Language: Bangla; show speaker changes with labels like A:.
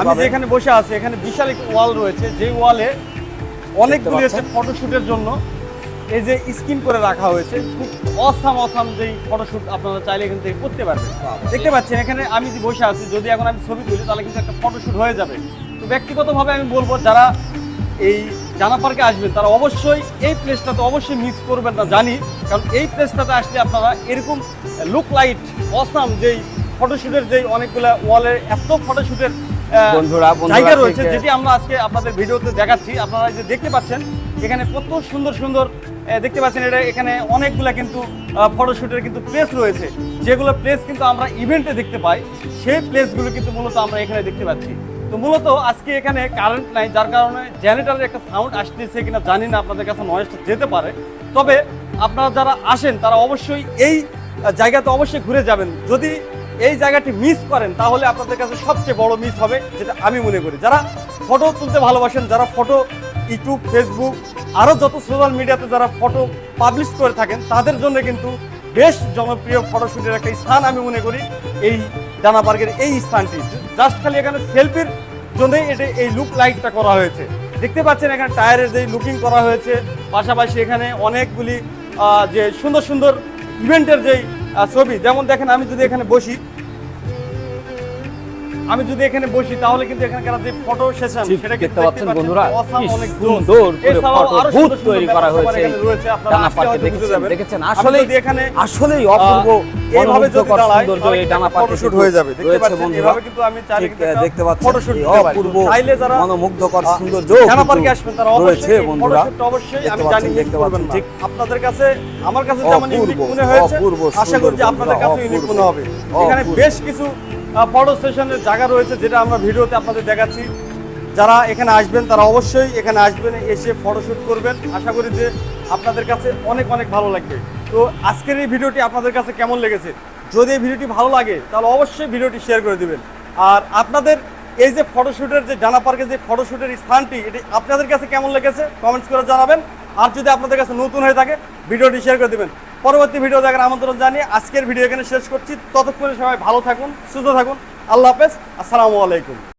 A: আমি যেখানে বসে আছি এখানে বিশাল একটি ওয়াল রয়েছে যে ওয়ালে অনেকগুলি? হচ্ছে ফটোশুটের জন্য এই যে স্ক্রিন করে রাখা হয়েছে খুব অসাম অসাম যেই ফটোশ্যুট আপনারা চাইলে এখান থেকে করতে পারবেন। দেখতে পাচ্ছেন এখানে আমি যে বসে আছি যদি এখন আমি ছবি তুলি তাহলে কিন্তু একটা ফটোশ্যুট হয়ে যাবে। তো ব্যক্তিগতভাবে আমি বলব যারা এই জানা পার্কে আসবেন তারা অবশ্যই এই প্লেসটাতে অবশ্যই মিস করবেন না জানি। কারণ এই প্লেসটাতে আসলে আপনারা এরকম লুক লাইট অসাম যেই ফটোশ্যুটের যেই অনেকগুলা ওয়ালের এত ফটোশুটের
B: বন্ধুরা,
A: জায়গা রয়েছে যেটি আমরা আজকে আপনাদের ভিডিওতে দেখাচ্ছি। আপনারা যে দেখতে পাচ্ছেন এখানে কত সুন্দর সুন্দর দেখতে পাচ্ছেন এটা এখানে অনেকগুলা কিন্তু ফটোশুটের কিন্তু প্লেস রয়েছে। যেগুলো প্লেস কিন্তু আমরা ইভেন্টে দেখতে পাই সেই প্লেসগুলো কিন্তু মূলত আমরা এখানে দেখতে পাচ্ছি। তো মূলত আজকে এখানে কারেন্ট নাই যার কারণে জেনারেটারের একটা সাউন্ড আসতেছে কিনা জানি না আপনাদের কাছে নয়েজটা যেতে পারে। তবে আপনারা যারা আসেন তারা অবশ্যই এই জায়গাতে অবশ্যই ঘুরে যাবেন। যদি এই জায়গাটি মিস করেন, তাহলে আপনাদের কাছে সবচেয়ে বড় মিস হবে, যেটা আমি মনে করি। যারা ফটো তুলতে ভালোবাসেন, যারা ফটো ইউটিউব ফেসবুক আরও যত সোশ্যাল মিডিয়াতে যারা ফটো পাবলিশ করে থাকেন, তাদের জন্য কিন্তু বেশ জনপ্রিয় ফটোশুটের একটা স্থান আমি মনে করি, এই ডানা পার্কের এই স্থানটি। জাস্ট খালি এখানে সেলফির জন্যই এটা, এই লুক লাইটটা করা হয়েছে। দেখতে পাচ্ছেন এখানে টায়ারের যে লুকিং করা হয়েছে, পাশাপাশি এখানে অনেকগুলি যে সুন্দর সুন্দর ইভেন্টের যেই ছবি। যেমন দেখেন আমি যদি এখানে বসি আমি যদি এখানে বসি তাহলে কিন্তু এখানকার যে ফটো সেশন সেটা
B: দেখতে পাচ্ছেন বন্ধুরা কি সুন্দর করে ফটো
A: সুন্দর সুন্দর
B: তৈরি করা হয়েছে ডানা পার্কে দেখেছেন। দেখেছেন আসলে
A: এখানে
B: আসলেই অপূর্ব
A: এইভাবে যদি দাঁড়াই
B: সৌন্দর্য এই ডানা পার্কে কিন্তু
A: হয়ে যাবে। দেখতে পাচ্ছেন
B: বন্ধুরা।
A: এভাবে কিন্তু আমি একটা
B: দেখতে পাচ্ছেন এই
A: দিতে পারি।
B: অপূর্ব
A: চাইলে যারা
B: মনোমুগ্ধকর
A: আহ,
B: সৌন্দর্য
A: ডানা পার্কে আসবেন তারা অবশ্যই
B: বন্ধুরা।
A: photoshootটা অবশ্যই আমি জানি
B: দেখতে পাচ্ছেন, ঠিক।
A: আপনাদের কাছে আমার কাছে যেমন ইউনিক মনে হয়েছে আশা করি যে আপনাদের কাছে ইউনিক মনে হবে। এখানে বেশ কিছু ফটো সেশনের জায়গা রয়েছে যেটা আমরা ভিডিওতে আপনাদের দেখাচ্ছি। যারা এখানে আসবেন, তারা অবশ্যই এখানে আসবেন, এসে ফটোশ্যুট করবেন। আশা করি যে আপনাদের কাছে অনেক অনেক ভালো লাগবে। তো আজকের এই ভিডিওটি আপনাদের কাছে কেমন লেগেছে? যদি এই ভিডিওটি ভালো লাগে, তাহলে অবশ্যই ভিডিওটি শেয়ার করে দিবেন। আর আপনাদের এই যে ফটোশ্যুটের যে ডানা পার্কের যে ফটোশুটের স্থানটি, এটি আপনাদের কাছে কেমন লেগেছে? কমেন্টস করে জানাবেন। আর যদি আপনাদের কাছে নতুন হয়ে থাকে, ভিডিওটি শেয়ার করে দিবেন। পরবর্তী ভিডিও দেখার আমন্ত্রণ জানিয়ে আজকের ভিডিও এখানে শেষ করছি। ততক্ষণে সবাই ভালো থাকুন, সুস্থ থাকুন। আল্লাহ হাফেজ। আসসালামু আলাইকুম।